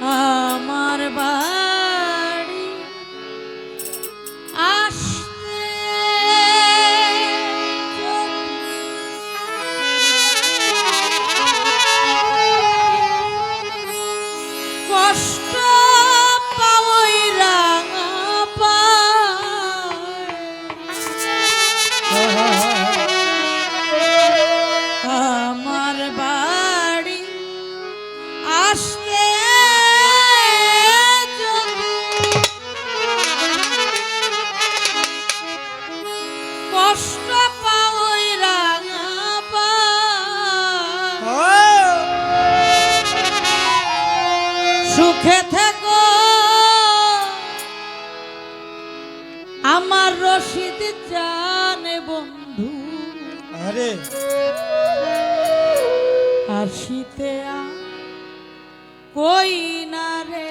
আমার বাড়ি আসতে কষ্ট আমার রশিদ জানে বন্ধু। আরে। আর শীতে কই না রে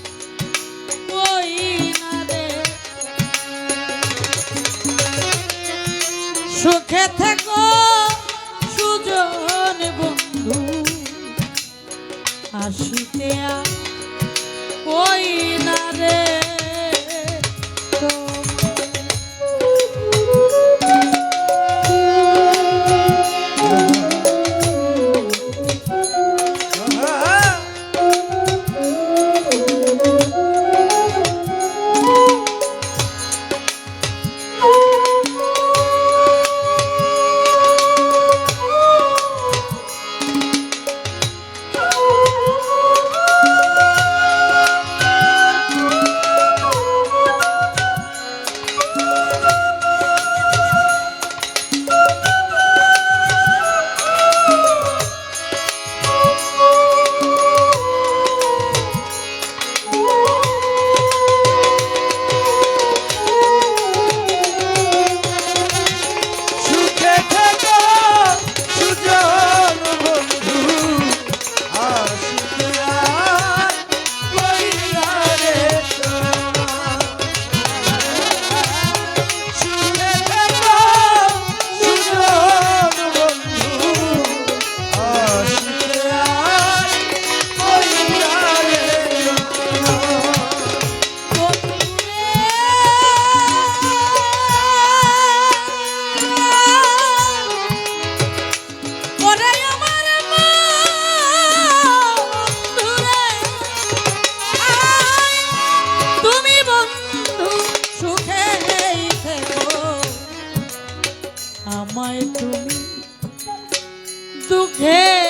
সুখে থেকো সুজন বন্ধু। আসিতে ওই না রে। সুখে